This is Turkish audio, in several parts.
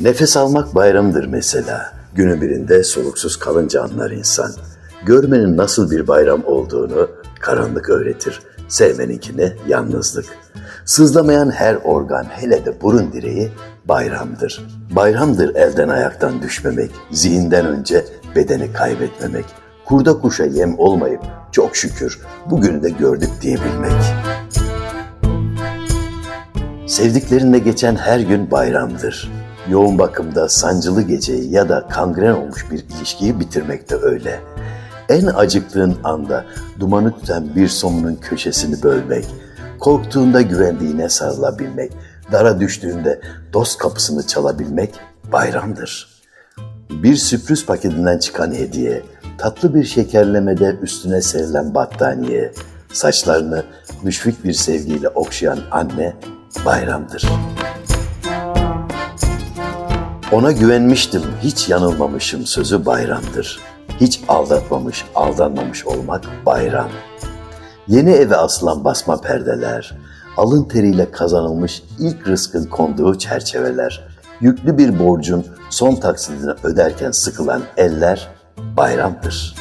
Nefes almak bayramdır mesela. Günü birinde soluksuz kalınca anlar insan. Görmenin nasıl bir bayram olduğunu karanlık öğretir. Sevmeninkine yalnızlık. Sızlamayan her organ hele de burun direği bayramdır. Bayramdır elden ayaktan düşmemek, zihinden önce bedeni kaybetmemek. Kurda kuşa yem olmayıp çok şükür bugünü de gördük diyebilmek. Sevdiklerinle geçen her gün bayramdır. Yoğun bakımda sancılı geceyi ya da kangren olmuş bir ilişkiyi bitirmek de öyle. En acıktığın anda dumanı tüten bir somunun köşesini bölmek, korktuğunda güvendiğine sarılabilmek, dara düştüğünde dost kapısını çalabilmek bayramdır. Bir sürpriz paketinden çıkan hediye, tatlı bir şekerlemede üstüne serilen battaniye, saçlarını müşfik bir sevgiyle okşayan anne bayramdır. Ona güvenmiştim, hiç yanılmamışım sözü bayramdır. Hiç aldatmamış, aldanmamış olmak bayram. Yeni eve asılan basma perdeler, alın teriyle kazanılmış ilk rızkın konduğu çerçeveler, yüklü bir borcun son taksidini öderken sıkılan eller bayramdır.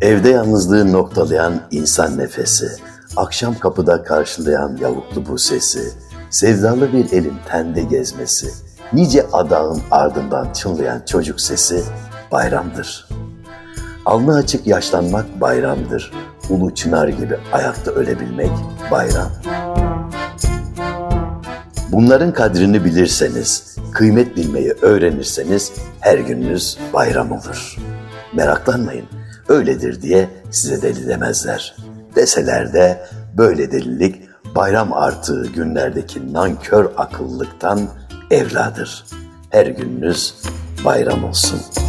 Evde yalnızlığı noktalayan insan nefesi, akşam kapıda karşılayan yavuklu bu sesi, sevdalı bir elin tende gezmesi, nice adağın ardından çınlayan çocuk sesi bayramdır. Alnı açık yaşlanmak bayramdır. Ulu çınar gibi ayakta ölebilmek bayram. Bunların kadrini bilirseniz, kıymet bilmeyi öğrenirseniz her gününüz bayram olur. Meraklanmayın, öyledir diye size deli demezler. Deseler de böyle delilik bayram artığı günlerdeki nankör akıllılıktan evladır. Her gününüz bayram olsun.''